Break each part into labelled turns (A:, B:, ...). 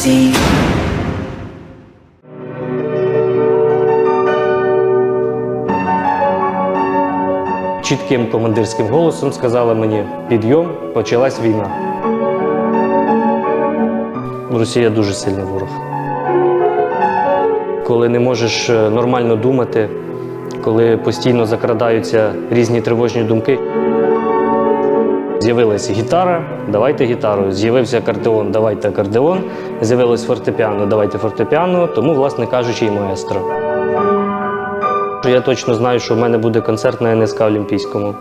A: see.
B: Чітким командирським голосом сказала мені: підйом, почалась війна. Росія дуже сильний ворог. Коли не можеш е, нормально думати, коли постійно закрадаються різні тривожні думки. З'явилася гітара, давайте гітару. З'явився акордеон, давайте акордеон. З'явилось фортепіано, давайте фортепіано. Тому, власне кажучи, і маестро. Я точно знаю, що в мене буде концерт на НСК Олімпійському.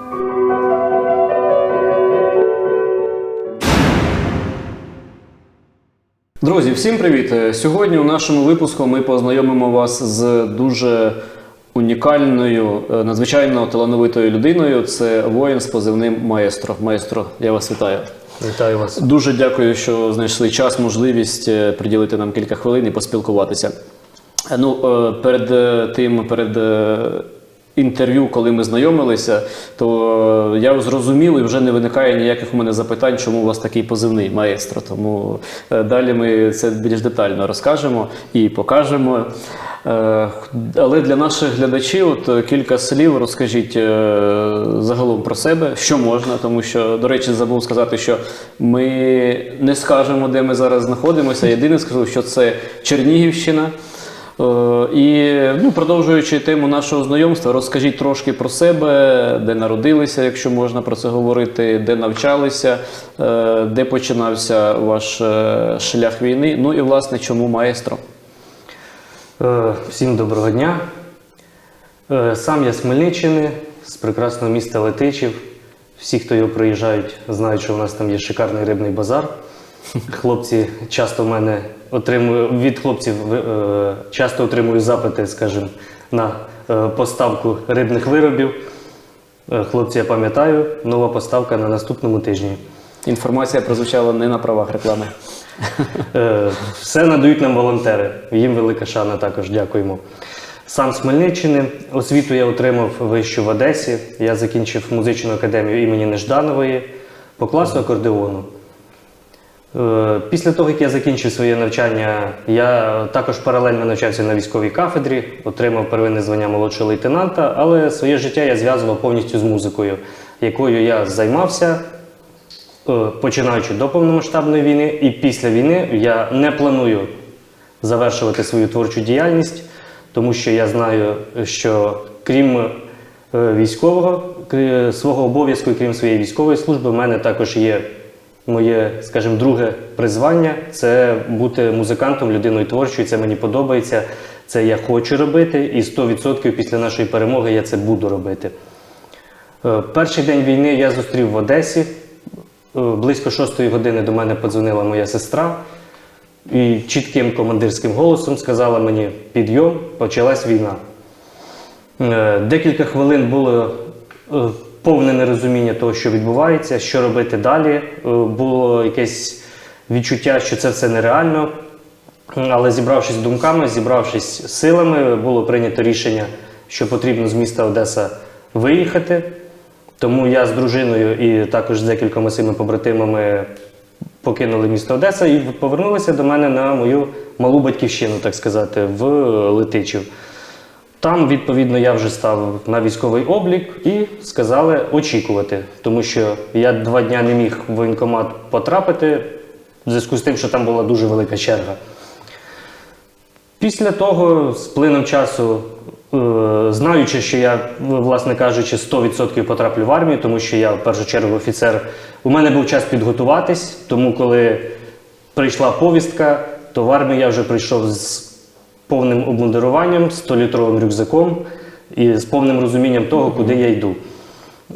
C: Друзі, всім привіт! Сьогодні у нашому випуску ми познайомимо вас з дуже унікальною, е, надзвичайно талановитою людиною. Це воїн з позивним маестро. Маестро, я вас вітаю.
B: Вітаю вас.
C: Дуже дякую, що знайшли час, можливість е, приділити нам кілька хвилин і поспілкуватися. Е, Ну, перед тим, перед інтерв'ю, коли ми знайомилися, то е, я зрозумів і вже не виникає ніяких у мене запитань, чому у вас такий позивний маестро. Тому е, далі ми це більш детально розкажемо і покажемо. Е, Але для наших глядачів от кілька слів розкажіть загалом про себе, що можна, тому що, до речі, забув сказати, що ми не скажемо, де ми зараз знаходимося. Єдине скажу, що це Чернігівщина. Е, І ну, продовжуючи тему нашого знайомства, розкажіть трошки про себе, де народилися, якщо можна про це говорити, де навчалися, е, де починався ваш е, шлях війни. Ну і власне, чому маестро?
B: Всім доброго дня. Сам я з Хмельниччини, з прекрасного міста Летичів. Всі, хто його приїжджають, знають, що у нас там є шикарний рибний базар. Хлопці часто в мене отримую від хлопців е, часто отримую запити, скажімо, на е, поставку рибних виробів. Е, Хлопці, я пам'ятаю, нова поставка на наступному тижні.
C: Інформація прозвучала не на правах реклами.
B: Все надають нам волонтери. Їм велика шана також дякуємо. Сам з Хмельниччини. Освіту я отримав вищу в Одесі. Я закінчив музичну академію імені Нежданової по класу акордеону. Е, Після того, як я закінчив своє навчання, я також паралельно навчався на військовій кафедрі, отримав первинне звання молодшого лейтенанта, але своє життя я зв'язував повністю з музикою, якою я займався Е, починаючи до повномасштабної війни, і після війни я не планую завершувати свою творчу діяльність, тому що я знаю, що крім е, військового свого обов'язку, крім своєї військової служби, в мене також є моє, скажімо, друге призвання це бути музикантом, людиною творчою. Це мені подобається. Це я хочу робити, і 100% після нашої перемоги я це буду робити. Е, Перший день війни я зустрів в Одесі. Е, Близько шостої години до мене подзвонила моя сестра і чітким командирським голосом сказала мені: підйом, почалась війна. Е, Декілька хвилин було повне нерозуміння того, що відбувається, що робити далі. Е, Було якесь відчуття, що це все нереально. Але зібравшись думками, зібравшись силами, було прийнято рішення, що потрібно з міста Одеса виїхати. Тому я з дружиною і також з декількома своїми побратимами покинули місто Одеса і повернулися до мене на мою малу батьківщину, так сказати, в Летичів. Там, відповідно, я вже став на військовий облік і сказали очікувати, тому що я два дня не міг в воєнкомат потрапити, в зв'язку з тим, що там була дуже велика черга. Після того, з плином часу, е, знаючи, що я, власне кажучи, 100% потраплю в армію, тому що я в першу чергу офіцер, у мене був час підготуватись, тому коли прийшла повістка, то в армію я вже прийшов з повним обмундируванням, 100-літровим рюкзаком і з повним розумінням того, куди я йду.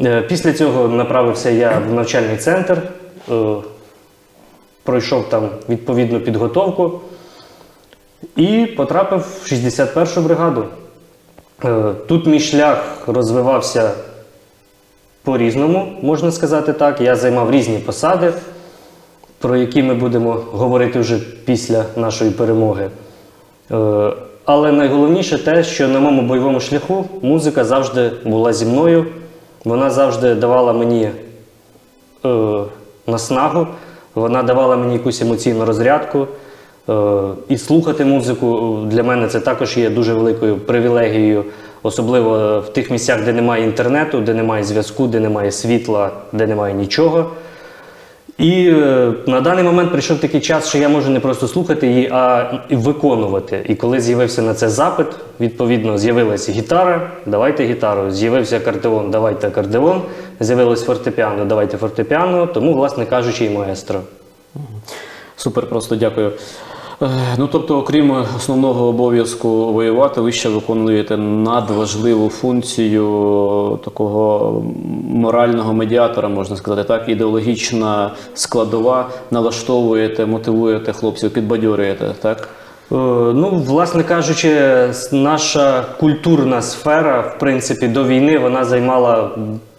B: Е, Після цього направився я в навчальний центр, е, пройшов там відповідну підготовку. І потрапив в 61-шу бригаду. Е, Тут мій шлях розвивався по-різному, можна сказати так. Я займав різні посади, про які ми будемо говорити вже після нашої перемоги. Е, Але найголовніше те, що на моєму бойовому шляху музика завжди була зі мною. Вона завжди давала мені е, наснагу, вона давала мені якусь емоційну розрядку. Е, І слухати музику для мене це також є дуже великою привілегією, особливо в тих місцях, де немає інтернету, де немає зв'язку, де немає світла, де немає нічого. І е, на даний момент прийшов такий час, що я можу не просто слухати її, а виконувати. І коли з'явився на це запит, відповідно з'явилася гітара, давайте гітару. З'явився акордеон, давайте акордеон. З'явилось фортепіано, давайте фортепіано. Тому, власне кажучи, і маестро.
C: Супер, просто дякую. Е, Ну, тобто, окрім основного обов'язку воювати, ви ще виконуєте надважливу функцію такого морального медіатора, можна сказати, так, ідеологічна складова, налаштовуєте, мотивуєте хлопців, підбадьорюєте, так?
B: Е, Ну, власне кажучи, наша культурна сфера, в принципі, до війни вона займала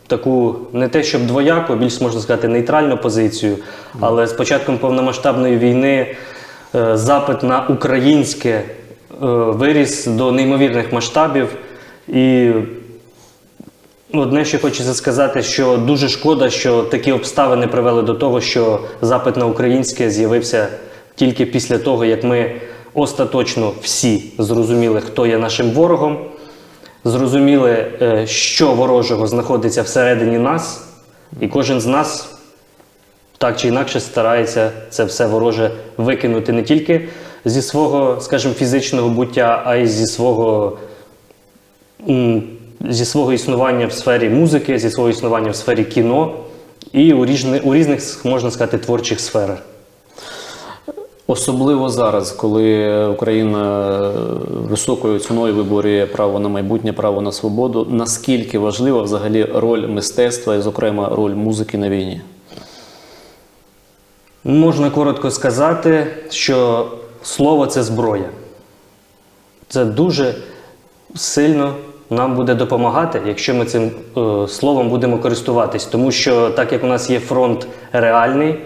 B: таку не те, щоб двояку, більш можна сказати, нейтральну позицію. Але з початком повномасштабної війни запит на українське е, виріс до неймовірних масштабів. І Одне, що хочеться сказати, що дуже шкода, що такі обставини привели до того, що запит на українське з'явився тільки після того, як ми остаточно всі зрозуміли, хто є нашим ворогом, зрозуміли, е, що ворожого знаходиться всередині нас, і кожен з нас так чи інакше старається це все вороже викинути не тільки зі свого, скажімо, фізичного буття, а й зі свого зі свого існування в сфері музики, зі свого існування в сфері кіно і у, різни, у різних, можна сказати, творчих сферах.
C: Особливо зараз, коли Україна е, високою ціною виборює право на майбутнє, право на свободу. Наскільки важлива взагалі роль мистецтва і, зокрема, роль музики на війні?
B: Можна коротко сказати, що слово це зброя. Це дуже сильно нам буде допомагати, якщо ми цим е, словом будемо користуватись. Тому що так як у нас є фронт реальний,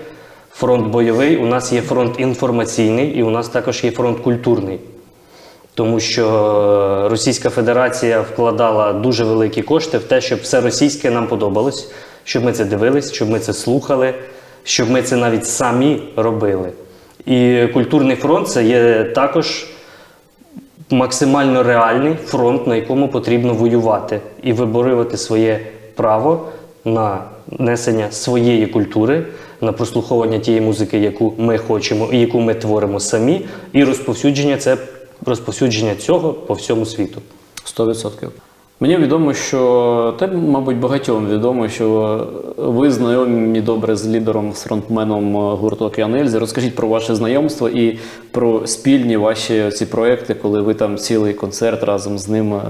B: фронт бойовий, у нас є фронт інформаційний і у нас також є фронт культурний. Тому що е, Російська Федерація вкладала дуже великі кошти в те, щоб все російське нам подобалось, щоб ми це дивились, щоб ми це слухали, щоб ми це навіть самі робили. І культурний фронт це є також максимально реальний фронт, на якому потрібно воювати і виборювати своє право на несення своєї культури, на прослуховування тієї музики, яку ми хочемо і яку ми творимо самі, і розповсюдження це розповсюдження цього по всьому світу.
C: 100%. Мені відомо, що те, мабуть, багатьом відомо, що ви знайомі добре з лідером, з фронтменом гурту «Океан Ельзи». Розкажіть про ваше знайомство і про спільні ваші ці проекти, коли ви там цілий концерт разом з ним е,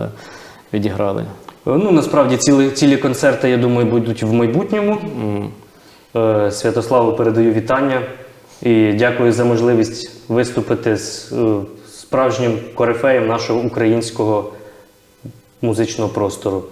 C: відіграли.
B: Ну, насправді цілі, цілі концерти, я думаю, будуть в майбутньому. Е, Святославу передаю вітання і дякую за можливість виступити з е, справжнім корифеєм нашого українського музичного простору.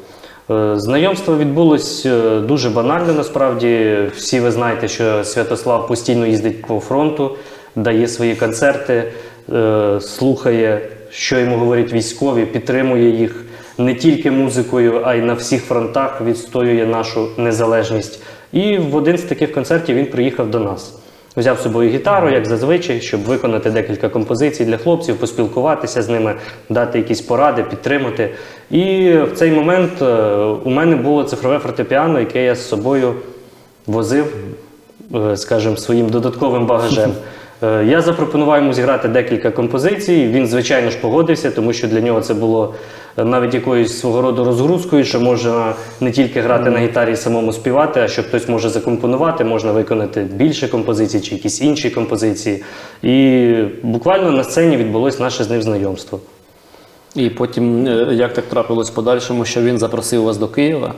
B: Е, Знайомство відбулось е, дуже банально. Насправді, всі ви знаєте, що Святослав постійно їздить по фронту, дає свої концерти, е, слухає, що йому говорять військові, підтримує їх не тільки музикою, а й на всіх фронтах відстоює нашу незалежність. І в один з таких концертів він приїхав до нас. Взяв з собою гітару, як зазвичай, щоб виконати декілька композицій для хлопців, поспілкуватися з ними, дати якісь поради, підтримати. І в цей момент е, у мене було цифрове фортепіано, яке я з собою возив, е, скажімо, своїм додатковим багажем. Е, Я запропонував йому зіграти декілька композицій. Він, звичайно ж, погодився, тому що для нього це було е, навіть якоюсь свого роду розгрузкою, що можна не тільки грати на гітарі і самому співати, а що хтось може закомпонувати, можна виконати більше композицій чи якісь інші композиції. І буквально на сцені відбулось наше з ним знайомство.
C: І потім, е, як так трапилось в подальшому, що він запросив вас до Києва?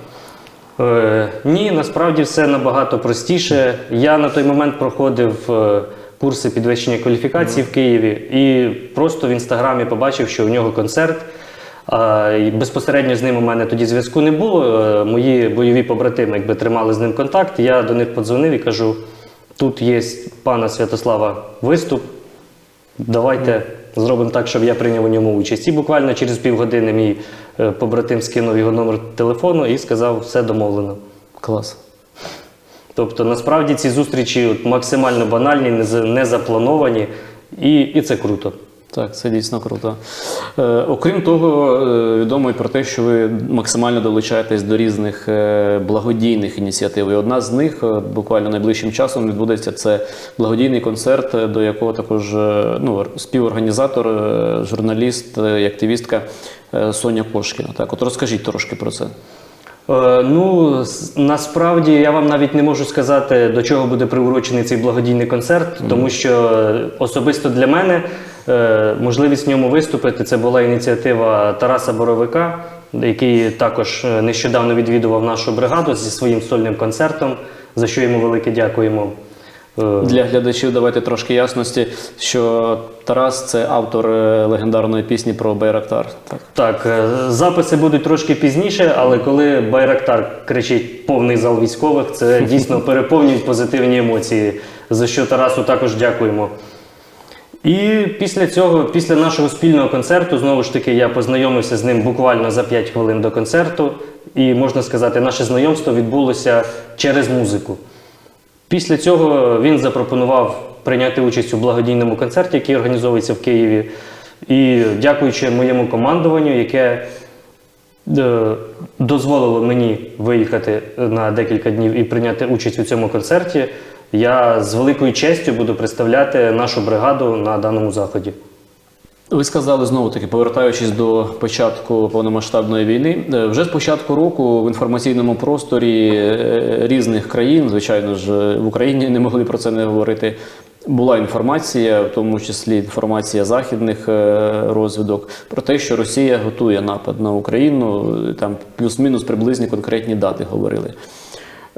B: Е, ні, насправді все набагато простіше. Я на той момент проходив курси підвищення кваліфікації в Києві і просто в інстаграмі побачив, що у нього концерт. Безпосередньо з ним у мене тоді зв'язку не було. Е, Мої бойові побратими якби тримали з ним контакт. Я до них подзвонив і кажу: тут є пана Святослава виступ. Давайте зробимо так, щоб я прийняв у ньому участь. І буквально через півгодини мій е, побратим скинув його номер телефону і сказав, все домовлено.
C: Клас.
B: Тобто, насправді ці зустрічі от, максимально банальні, не заплановані. І, і це круто.
C: Так, це дійсно круто. Е, окрім того, е, відомо і про те, що ви максимально долучаєтесь до різних е, благодійних ініціатив. І одна з них е, буквально найближчим часом відбудеться це благодійний концерт, до якого також ну, співорганізатор, журналіст і активістка Соня Кошкіна. Так, от розкажіть трошки про це.
B: Е, ну, насправді я вам навіть не можу сказати, до чого буде приурочений цей благодійний концерт, тому що особисто для мене е, можливість в ньому виступити це була ініціатива Тараса Боровика, який також е, нещодавно відвідував нашу бригаду зі своїм сольним концертом, за що йому велике дякуємо. Е,
C: Для глядачів давайте трошки ясності, що Тарас це автор е, легендарної пісні про Байрактар. Так.
B: Так, е, записи будуть трошки пізніше, але коли Байрактар кричить повний зал військових, це дійсно переповнюють позитивні емоції, за що Тарасу також дякуємо. І після цього, після нашого спільного концерту, знову ж таки, я познайомився з ним буквально за 5 хвилин до концерту. І можна сказати, наше знайомство відбулося через музику. Після цього він запропонував прийняти участь у благодійному концерті, який організовується в Києві. І дякуючи моєму командуванню, яке е, дозволило мені виїхати на декілька днів і прийняти участь у цьому концерті, я з великою честю буду представляти нашу бригаду на даному заході.
C: Ви сказали знову таки, повертаючись до початку повномасштабної війни, е, вже з початку року в інформаційному просторі е, різних країн, звичайно ж, в Україні не могли про це не говорити. Була інформація, в тому числі інформація західних е, розвідок, про те, що Росія готує напад на Україну. Там плюс-мінус приблизні конкретні дати говорили.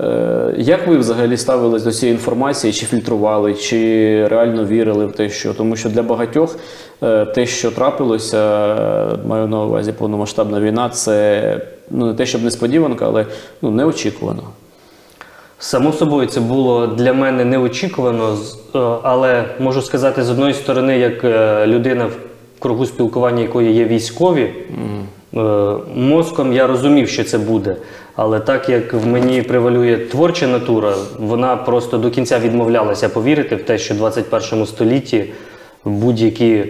C: Е, Як ви взагалі ставились до цієї інформації? Чи фільтрували, чи реально вірили в те, що тому що для багатьох е, те, що трапилося, е, маю на увазі повномасштабна війна, це ну не те, щоб несподіванка, але ну неочікувано.
B: Само собою, це було для мене неочікувано, але можу сказати, з одної сторони, як людина, в кругу спілкування якої є військові, е, мозком я розумів, що це буде. Але так як в мені превалює творча натура, вона просто до кінця відмовлялася повірити в те, що в 21 столітті будь-які,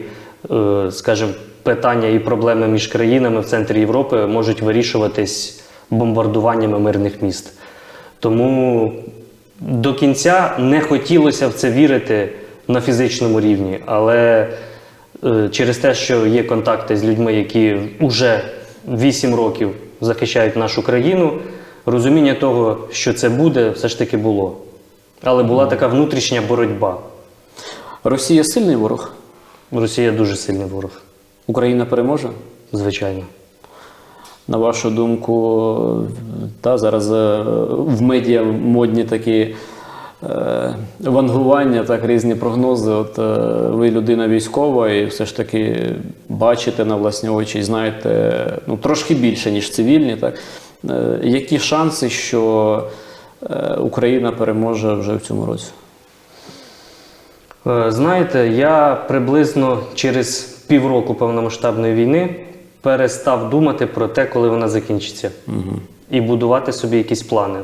B: е, скажімо, питання і проблеми між країнами в центрі Європи можуть вирішуватись бомбардуваннями мирних міст. Тому до кінця не хотілося в це вірити на фізичному рівні, але е, через те, що є контакти з людьми, які вже 8 років захищають нашу країну, розуміння того, що це буде, все ж таки було. Але була така внутрішня боротьба.
C: Росія сильний ворог.
B: Росія дуже сильний ворог,
C: Україна переможе.
B: звичайно.
C: На вашу думку, та зараз е, в медіа модні такі е, вангування, так різні прогнози. От е, ви людина військова, і все ж таки бачите на власні очі, і знаєте ну, трошки більше, ніж цивільні. Так? Е, які шанси, що е, Україна переможе вже в цьому році?
B: Е, Знаєте, я приблизно через півроку повномасштабної війни перестав думати про те, коли вона закінчиться, і будувати собі якісь плани.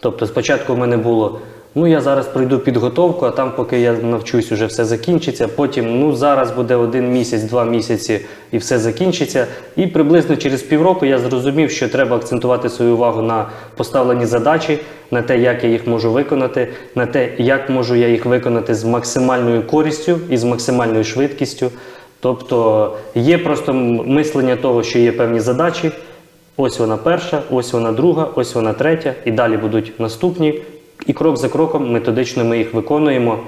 B: Тобто, спочатку в мене було: ну я зараз пройду підготовку, а там, поки я навчусь, уже все закінчиться. Потім, ну зараз буде один місяць, два місяці, і все закінчиться. І приблизно через півроку я зрозумів, що треба акцентувати свою увагу на поставлені задачі, на те, як я їх можу виконати, на те, як можу я їх виконати з максимальною користю і з максимальною швидкістю. Тобто є просто мислення того, що є певні задачі. Ось вона перша, ось вона друга, ось вона третя, і далі будуть наступні. І крок за кроком методично ми їх виконуємо.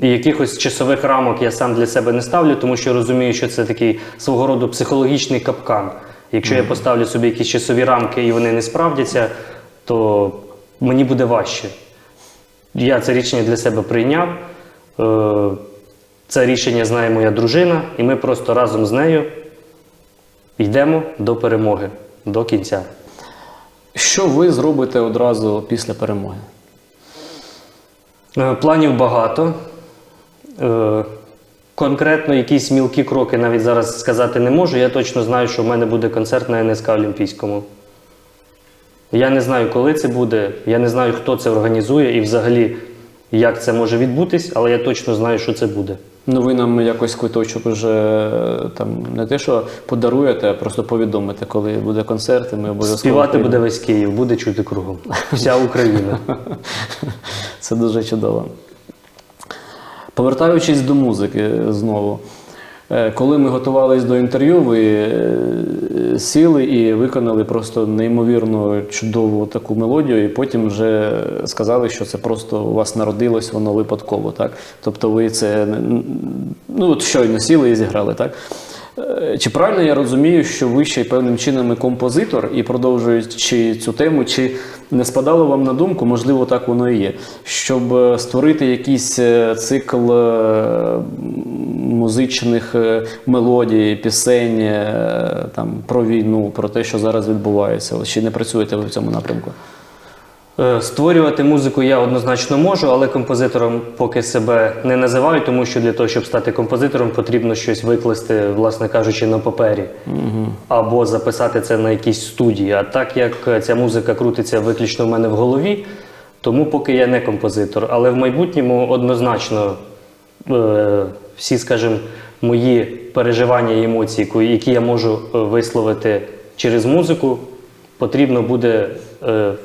B: І якихось часових рамок я сам для себе не ставлю, тому що розумію, що це такий свого роду психологічний капкан. Якщо я поставлю собі якісь часові рамки і вони не справдяться, то мені буде важче. Я це рішення для себе прийняв. Е, Це рішення знає моя дружина, і ми просто разом з нею йдемо до перемоги, до кінця.
C: Що ви зробите одразу після перемоги?
B: Е, Планів багато. Е, Конкретно якісь мілкі кроки навіть зараз сказати не можу. Я точно знаю, що в мене буде концерт на НСК Олімпійському. Я не знаю, коли це буде, я не знаю, хто це організує і взагалі як це може відбутись, але я точно знаю, що це буде.
C: Ну, ви нам якось квиточок вже е, там не те, що подаруєте, а просто повідомите, коли буде концерт, і ми обов'язково.
B: Співати буде весь Київ, буде чути кругом. Вся Україна.
C: Це дуже чудово. Повертаючись до музики знову. Е, Коли ми готувалися до інтерв'ю, ви е, сіли і виконали просто неймовірно чудову таку мелодію, і потім вже сказали, що це просто у вас народилось воно випадково. Так? Тобто ви це ну, от щойно сіли і зіграли, так? Е, Чи правильно я розумію, що ви ще й певним чином і композитор, і продовжуючи цю тему, чи не спадало вам на думку, можливо, так воно і є, щоб е, створити якийсь е, цикл музичних мелодій, пісень там, про війну, про те, що зараз відбувається? Чи не працюєте ви в цьому напрямку?
B: Е, Створювати музику я однозначно можу, але композитором поки себе не називаю, тому що для того, щоб стати композитором, потрібно щось викласти, власне кажучи, на папері. Або записати це на якійсь студії. А так як ця музика крутиться виключно в мене в голові, тому поки я не композитор. Але в майбутньому однозначно е, всі, скажімо, мої переживання і емоції, які я можу е, висловити через музику, потрібно буде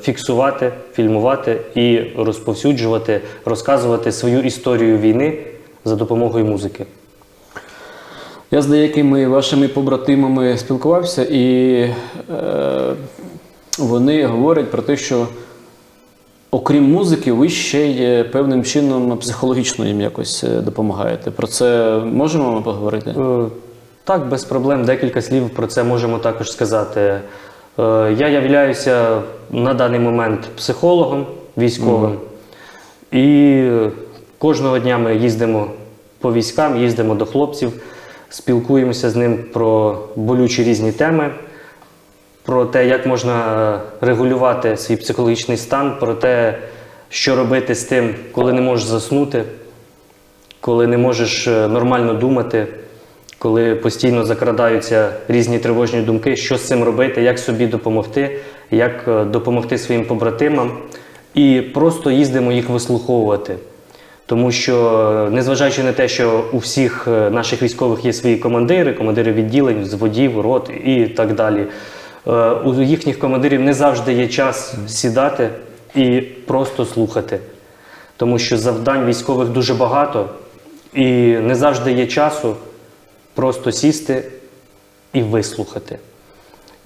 B: фіксувати, фільмувати і розповсюджувати, розказувати свою історію війни за допомогою музики.
C: Я з деякими вашими побратимами спілкувався, і е, вони говорять про те, що окрім музики, ви ще й певним чином психологічно їм якось е, допомагаєте. Про це можемо ми поговорити?
B: Е, Так, без проблем. Декілька слів про це можемо також сказати. Е, Я являюся на даний момент психологом військовим, і кожного дня ми їздимо по військам, їздимо до хлопців, спілкуємося з ним про болючі різні теми, про те, як можна регулювати свій психологічний стан, про те, що робити з тим, коли не можеш заснути коли не можеш е, нормально думати, коли постійно закрадаються різні тривожні думки, що з цим робити, як собі допомогти, як е, допомогти своїм побратимам. І просто їздимо їх вислуховувати. Тому що, е, незважаючи на те, що у всіх е, наших військових є свої командири, командири відділень, взводів, рот і так далі, у їхніх командирів не завжди є час сідати і просто слухати тому що завдань військових дуже багато, і не завжди є часу просто сісти і вислухати.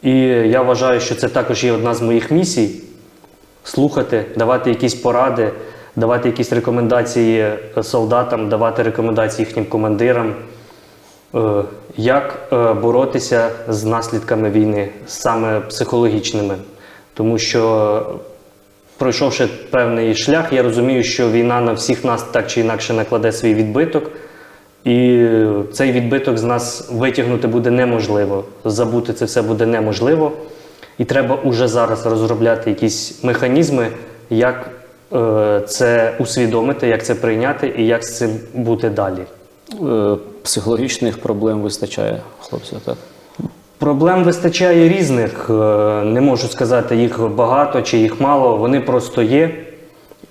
B: І я вважаю, що це також є одна з моїх місій слухати, давати якісь поради, давати якісь рекомендації солдатам, давати рекомендації їхнім командирам, е, як е, боротися з наслідками війни, саме психологічними. Тому що пройшовши певний шлях, я розумію, що війна на всіх нас так чи інакше накладе свій відбиток, і цей відбиток з нас витягнути буде неможливо. Забути це все буде неможливо. І треба уже зараз розробляти якісь механізми, як е, це усвідомити, як це прийняти і як з цим бути далі.
C: Е, Психологічних проблем вистачає, хлопці, так?
B: Проблем вистачає різних. е, Не можу сказати, їх багато чи їх мало. Вони просто є.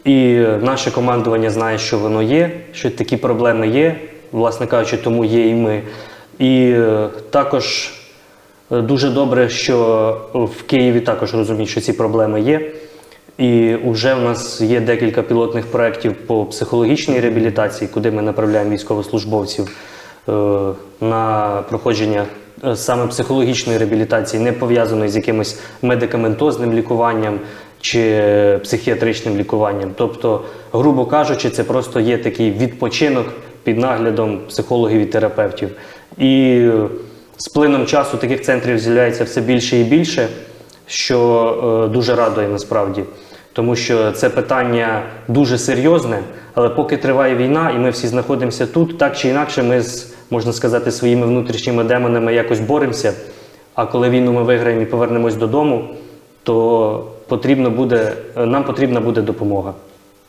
B: І наше командування знає, що воно є, що такі проблеми є. Власне кажучи, тому є і ми. І е, також е, дуже добре, що в Києві також розуміють, що ці проблеми є. І вже в нас є декілька пілотних проєктів по психологічній реабілітації, куди ми направляємо військовослужбовців е, на проходження е, саме психологічної реабілітації, не пов'язаної з якимось медикаментозним лікуванням чи психіатричним лікуванням. Тобто, грубо кажучи, це просто є такий відпочинок під наглядом психологів і терапевтів. І з плином часу таких центрів з'являється все більше і більше, що е, дуже радує насправді. Тому що це питання дуже серйозне, але поки триває війна, і ми всі знаходимося тут, так чи інакше, ми з, можна сказати, своїми внутрішніми демонами якось боремося. А коли війну ми виграємо і повернемось додому, то потрібно буде, нам потрібна буде допомога.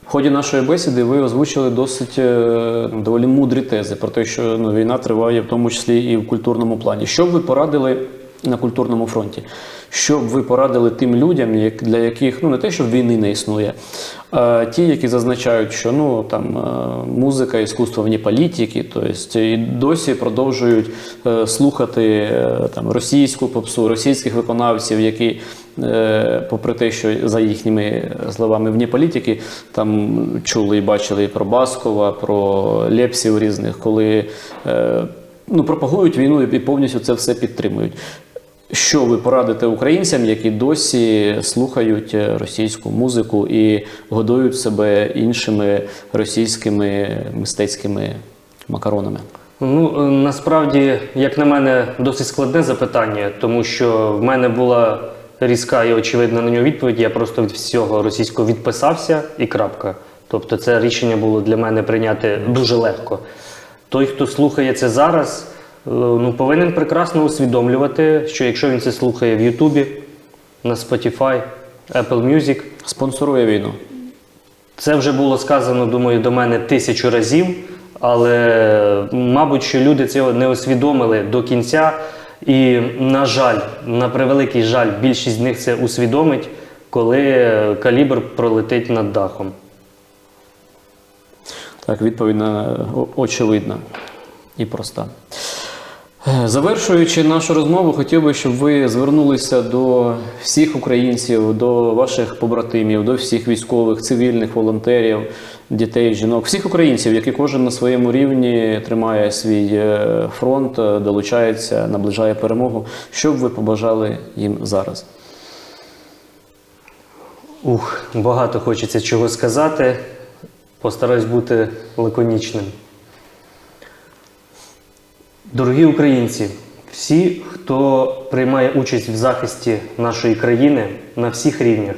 C: В ході нашої бесіди ви озвучили досить е, доволі мудрі тези про те, що ну, війна триває в тому числі і в культурному плані. Що б ви порадили на культурному фронті. Що б ви порадили тим людям, для яких ну не те, що війни не існує, ті, які зазначають, що ну там е, музика, іскусство вне політики, тобто і досі продовжують е, слухати е, там російську попсу, російських виконавців, які, е, попри те, що за їхніми словами вне політики, там чули і бачили і про Баскова, про Лепсів різних, коли е, ну, пропагують війну і повністю це все підтримують. Що ви порадите українцям, які досі слухають е, російську музику і годують себе іншими російськими мистецькими макаронами?
B: Ну, е, насправді, як на мене, досить складне запитання, тому що в мене була різка і очевидна на нього відповідь. Я просто від всього російського відписався і крапка. Тобто, це рішення було для мене прийняти дуже легко. Той, хто слухає це зараз, ну, повинен прекрасно усвідомлювати, що якщо він це слухає в Ютубі, на Spotify, Apple Music,
C: Спонсорує війну.
B: це вже було сказано, думаю, до мене тисячу разів, але мабуть, що люди цього не усвідомили до кінця. І, на жаль, на превеликий жаль, більшість з них це усвідомить, коли калібр пролетить над дахом.
C: Так, відповідь на очевидна і проста. Е, Завершуючи нашу розмову, хотів би, щоб ви звернулися до всіх українців, до ваших побратимів, до всіх військових, цивільних, волонтерів, дітей, жінок, всіх українців, які кожен на своєму рівні тримає свій е, фронт, е, долучається, наближає перемогу. Що б ви побажали їм зараз?
B: Ух, багато хочеться чого сказати. Постараюсь бути лаконічним. Дорогі українці, всі, хто приймає участь в захисті нашої країни на всіх рівнях,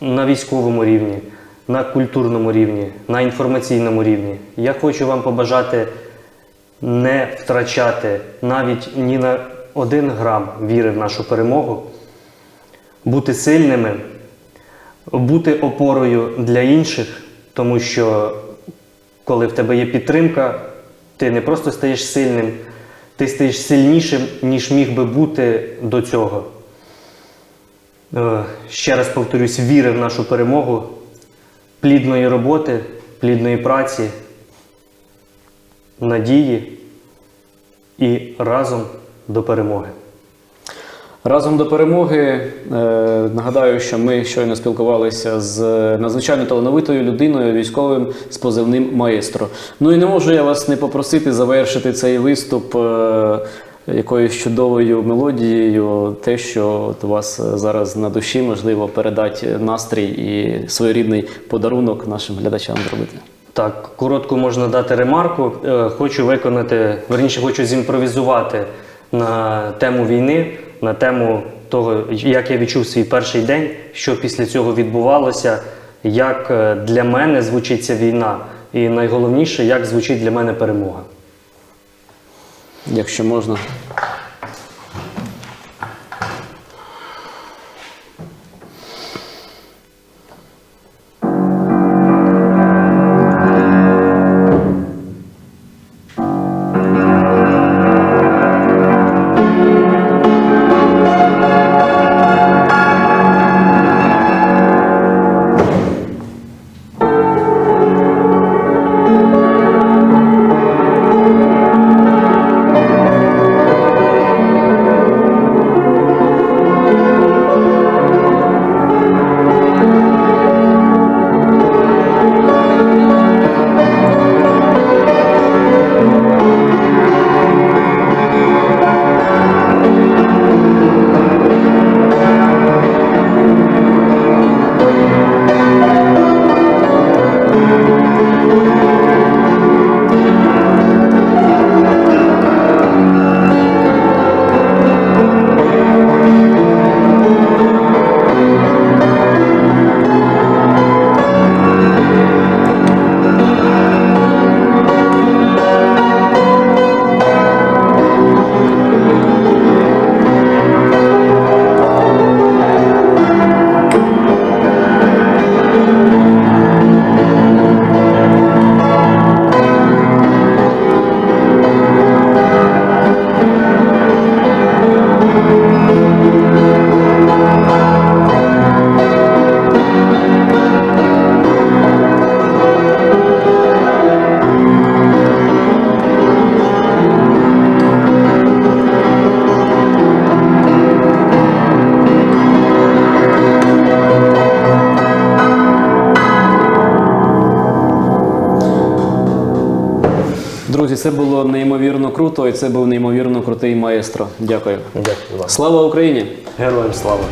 B: на військовому рівні, на культурному рівні, на інформаційному рівні, я хочу вам побажати не втрачати навіть ні на один грам віри в нашу перемогу, бути сильними, бути опорою для інших, тому що коли в тебе є підтримка, ти не просто стаєш сильним, ти стаєш сильнішим, ніж міг би бути до цього. Е, Ще раз повторюсь, віри в нашу перемогу, плідної роботи, плідної праці, надії і разом до перемоги.
C: Разом до перемоги. Е, нагадаю, що ми щойно спілкувалися з надзвичайно талановитою людиною, військовим з позивним маестро. Ну і не можу я вас не попросити завершити цей виступ е, якоюсь чудовою мелодією, те, що у вас зараз на душі, можливо, передати настрій і своєрідний подарунок нашим глядачам зробити.
B: Так, коротко можна дати ремарку. Е, Хочу виконати, верніше, хочу зімпровізувати на тему війни, на тему того, як я відчув свій перший день, що після цього відбувалося, як е, для мене звучить ця війна, і найголовніше, як звучить для мене перемога.
C: Якщо можна. Друзі, це було неймовірно круто, і це був неймовірно крутий маестро. Дякую.
B: Дякую вам.
C: Слава Україні!
B: Героям слава!